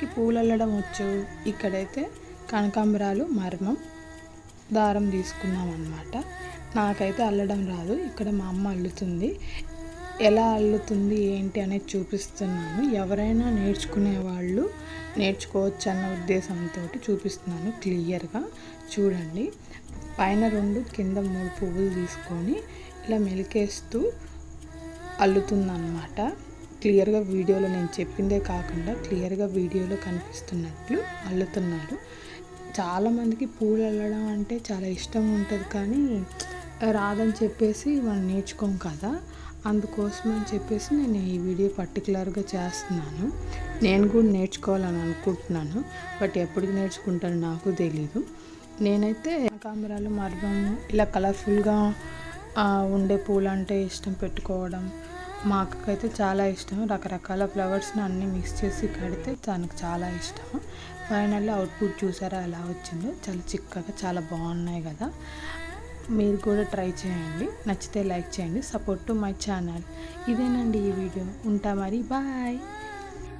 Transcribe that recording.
చాలామందికి పూలు అల్లడం వచ్చు? ఇక్కడైతే కనకాంబరాలు మర్మం దారం తీసుకున్నాం అనమాట నాకైతే అల్లడం రాదు. ఇక్కడ మా అమ్మ అల్లుతుంది. ఎలా అల్లుతుంది ఏంటి అనేది చూపిస్తున్నాను. ఎవరైనా నేర్చుకునే వాళ్ళు నేర్చుకోవచ్చు అన్న ఉద్దేశంతో చూపిస్తున్నాను క్లియర్గా. చూడండి. పైన రెండు కింద మూడు పువ్వులు తీసుకొని ఇలా మెలికేస్తూ అల్లుతుందన్నమాట. క్లియర్గా వీడియోలో నేను చెప్పిందే కాకుండా క్లియర్గా వీడియోలో కనిపిస్తున్నట్లు అల్లుతున్నారు. చాలామందికి పూలు అల్లడం అంటే చాలా ఇష్టం ఉంటుంది కానీ రాదని చెప్పేసి మనం నేర్చుకోం కదా. అందుకోసం అని చెప్పేసి నేను ఈ వీడియో పర్టికులర్గా చేస్తున్నాను. నేను కూడా నేర్చుకోవాలని అనుకుంటున్నాను. బట్ ఎప్పటికి నేర్చుకుంటాను నాకు తెలీదు. నేనైతే కనకాంబరాలు మర్మము ఇలా కలర్ఫుల్గా ఉండే పూలు అంటే ఇష్టం పెట్టుకోవడం మా అక్కకైతే చాలా ఇష్టం రకరకాల ఫ్లవర్స్ని అన్నీ మిక్స్ చేసి కడితే తనకు చాలా ఇష్టం ఫైనల్లీ అవుట్పుట్ చూసారా ఎలా వచ్చిందో? చాలా చిక్కగా చాలా బాగున్నాయి కదా. మీరు కూడా ట్రై చేయండి. నచ్చితే లైక్ చేయండి. Support to my channel. ఇదేనండి ఈ వీడియో. ఉంటా మరి. బాయ్.